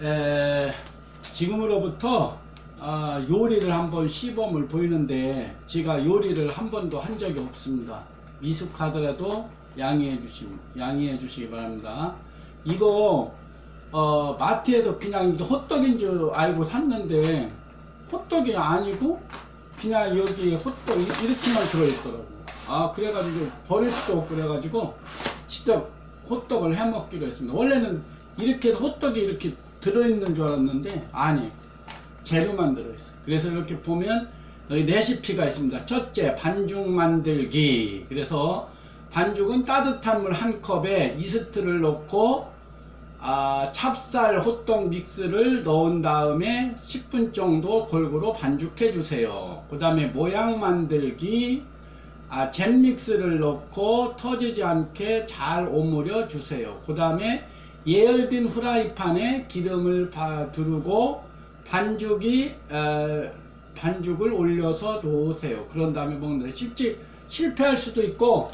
에, 지금으로부터 아, 요리를 한번 시범을 보이는데 제가 요리를 한 번도 한 적이 없습니다. 미숙하더라도 양해해 주시 양해해 주시기 바랍니다. 이거 어, 마트에서 그냥 이게 호떡인 줄 알고 샀는데 호떡이 아니고 그냥 여기 호떡 이- 이렇게만 들어있더라고. 아 그래가지고 버릴 수도 없고 그래가지고 직접 호떡을 해 먹기로 했습니다. 원래는 이렇게 호떡이 이렇게 들어있는 줄 알았는데 아니 재료만 들어있어요. 그래서 이렇게 보면 여기 레시피가 있습니다. 첫째 반죽 만들기. 그래서 반죽은 따뜻한 물 한 컵에 이스트를 넣고 아, 찹쌀 호떡 믹스를 넣은 다음에 10분 정도 골고루 반죽해 주세요. 그 다음에 모양 만들기, 아, 잼 믹스를 넣고 터지지 않게 잘 오므려 주세요. 그 다음에 예열된 후라이팬에 기름을 바, 두르고 반죽이 에, 반죽을 올려서 놓으세요. 그런 다음에 먹는데 실제 실패할 수도 있고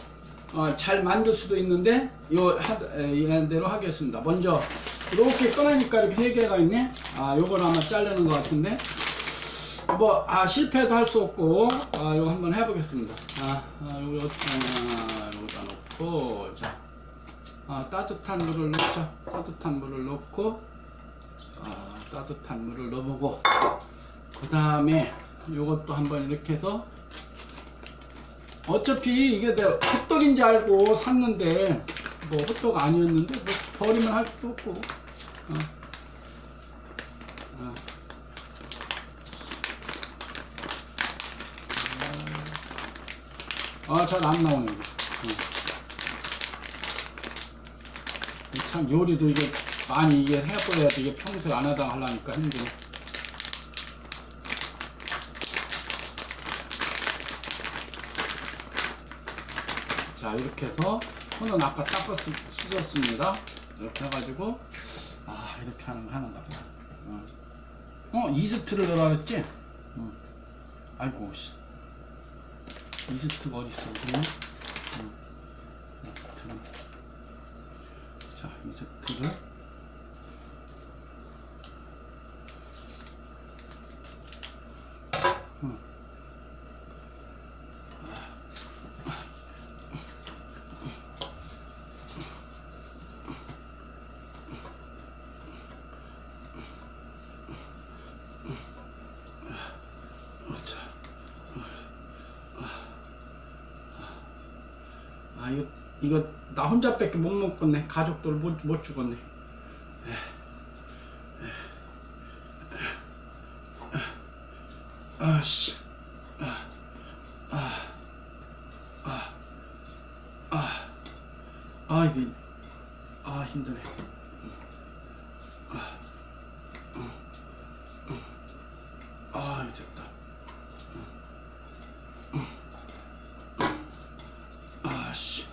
어, 잘 만들 수도 있는데 요 하, 에, 이런 대로 하겠습니다. 먼저 이렇게 꺼내니까 이렇게 세 개가 있네. 아 요걸 아마 자르는 것 같은데 뭐 아 실패도 할 수 없고 아 요거 한번 해보겠습니다. 아, 아 요거 아, 여기다 놓고 자 아, 따뜻한 물을 넣자. 따뜻한 물을 넣고 아, 따뜻한 물을 넣어보고 그 다음에 요것도 한번 이렇게 해서 어차피 이게 내가 호떡인지 알고 샀는데 뭐 호떡 아니었는데 뭐 버리면 할 수도 없고 어. 어. 아, 잘 안 나오네. 이거. 어. 참 요리도 이게 많이 이게 해보야지 이게 평소에 안 하다 하려니까 힘들어. 자 이렇게 해서 손은 아까 닦았 씻었습니다. 이렇게 해가지고 아 이렇게 하는 거 하는가 보다. 어, 어 이스트를 넣으라 그랬지? 어. 아이고 씨. 이스트가 어디 있어? 그러면? 어. 이스트는 자 이스트를 음. 자. 아 이거 이거 나 혼자밖에 못 먹겠네 가족들 못, 못 죽었네 아씨 아아 이게 아 힘드네 아 이거 됐다 아씨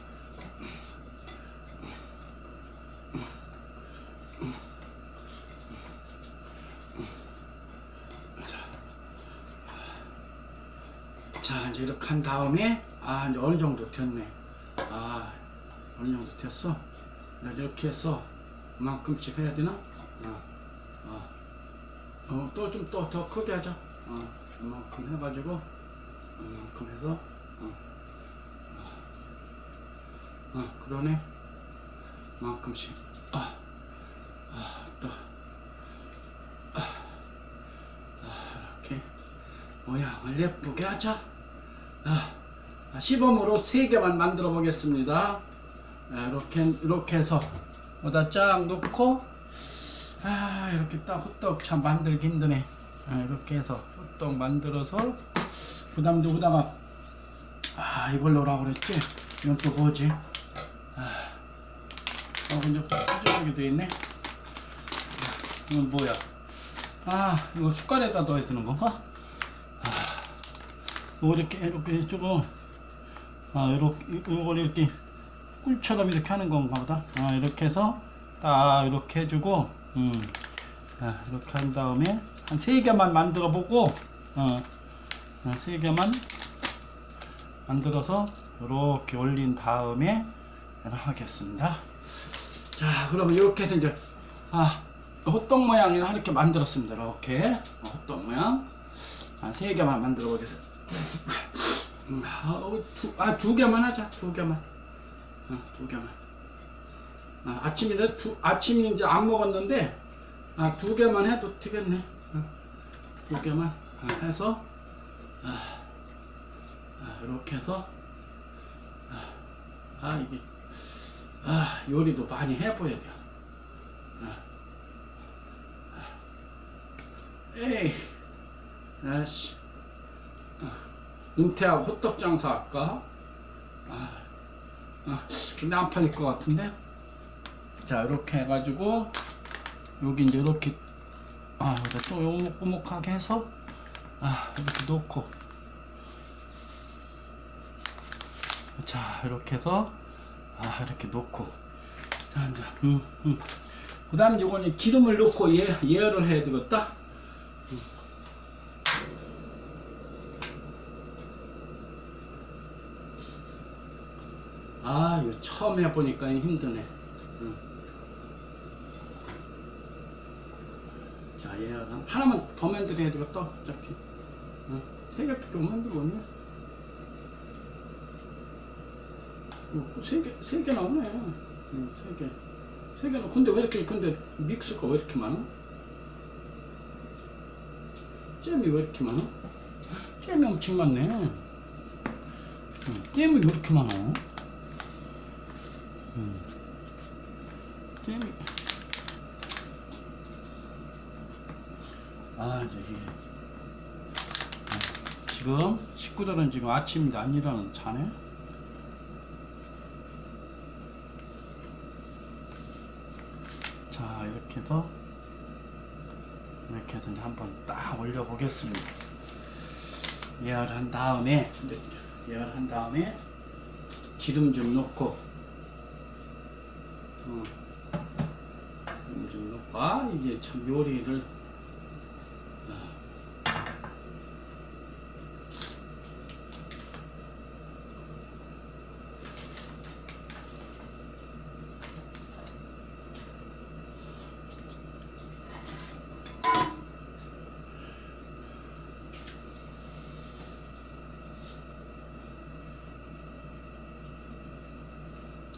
자 이렇게 한 다음에 아 이제 어느 정도 됐네. 아 어느 정도 됐어? 이렇게 해서 이만큼씩 해야 되나? 어, 어또 좀또더 크게 하자. 어 이만큼 해가지고 이만큼 해서 어, 어 그러네. 이만큼씩. 아, 아, 또. 아, 아, 이렇게 모양을 예쁘게 하자. 아, 아, 시범으로 세 개만 만들어 보겠습니다. 아, 이렇게 이렇게 해서 여기다 쫙 놓고 아 이렇게 딱 호떡 참 만들기 힘드네. 아, 이렇게 해서 호떡 만들어서 그다음 여기다가 아 이걸 넣으라고 그랬지? 이건 또 뭐지? 아, 어 근데 또 수저하게 돼 있네. 아, 이건 뭐야? 아 이거 숟갈에다 넣어야 되는 건가? 뭐 이렇게 이렇게 해주고 아 이렇게 이걸 이렇게 꿀처럼 이렇게 하는 건가 보다 아 이렇게 해서 딱 이렇게 해주고 음 아, 이렇게 한 다음에 한 세 개만 만들어 보고 어세 개만 만들어서 이렇게 올린 다음에 하겠습니다 자 그러면 이렇게 해서 이제 아 호떡 모양을 이렇게 만들었습니다. 이렇게 어, 호떡 모양 아, 세 개만 만들어 보겠습니다. 아, 두 개만 하자. 두 개만. 어, 두 개만. 아, 아침이라 두, 아침이 이제 안 먹었는데 아, 두 개만 해도 되겠네. 어, 두 개만 아, 해서 아, 아, 이렇게 해서 아, 아 이게 아 요리도 많이 해봐야 돼요. 아, 아. 에이, 아씨, 아, 은퇴하고 호떡 장사 할까? 아, 아, 근데 안 팔릴 것 같은데. 자, 이렇게 해가지고 여기 이제 이렇게 아, 또 요목구목하게 해서 아, 이렇게 놓고 자, 이렇게 해서 아, 이렇게 놓고 자, 이제 음, 음. 그 다음 이거는 기름을 넣고 예, 예열을 해야 되겠다. 아, 이거 처음 해보니까 힘드네. 음. 자, 예열 한- 하나만 더 만들어야 되겠다. 어차피 음. 세 개밖에 못 만들었네. 어, 세 개, 세 개 나오네. 음, 세 개. 세 개는 근데 왜 이렇게 근데 믹스가 왜 이렇게 많아? 잼이 왜 이렇게 많아? 잼이 엄청 많네. 음, 잼이 왜 이렇게 많아? 음. 아, 저기. 음, 지금 식구들은 지금 아침인데 안 일하는 자네? 자 이렇게 해서 이렇게 해서 이제 한번 딱 올려 보겠습니다 예열한 다음에 예열한 다음에 기름 좀 넣고 어, 기름 좀 넣고 아 이게 참 요리를 아,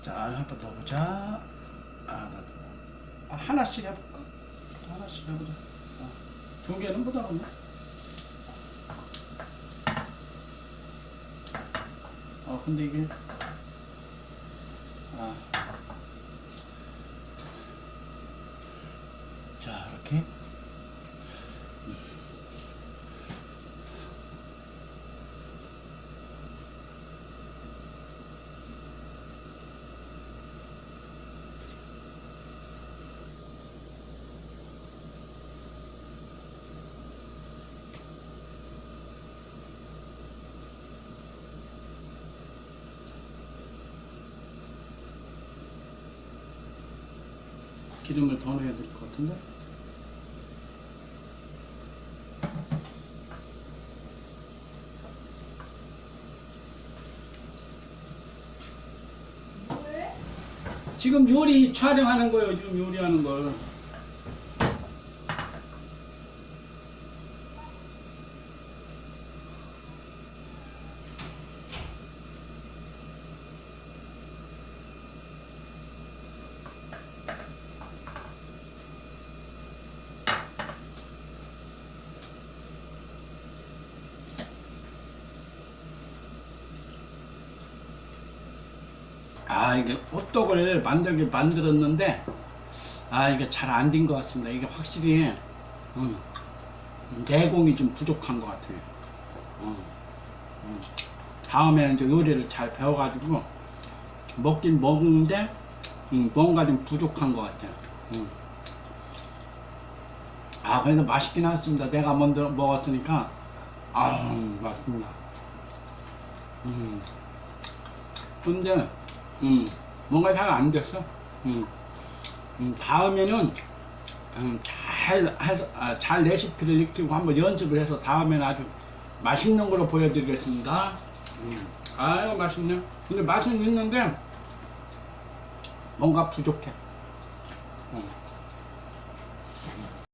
자 한번 넣어보자. 아 나도 아, 하나씩 해볼까? 하나씩 해보자. 어, 두 개는 못하겠네. 어 근데 이게 아. 자 이렇게 기름을 더 넣어야 될 것 같은데? 지금 요리 촬영하는 거예요 지금 요리하는 걸 아 이게 호떡을 만들게 만들었는데 아 이게 잘 안 된 것 같습니다. 이게 확실히 음, 내공이 좀 부족한 것 같아요. 음, 음. 다음에는 이제 요리를 잘 배워가지고 먹긴 먹는데 음, 뭔가 좀 부족한 것 같아요. 음. 아 그래도 맛있긴 했습니다. 내가 먼저 먹었으니까 아 맛있습니다. 음. 근데 음, 뭔가 잘 안 됐어. 음, 음, 다음에는 음, 잘 해서 아, 잘 레시피를 익히고 한번 연습을 해서 다음에는 아주 맛있는 걸로 보여드리겠습니다. 음, 아유 맛있네. 근데 맛은 있는데 뭔가 부족해. 음.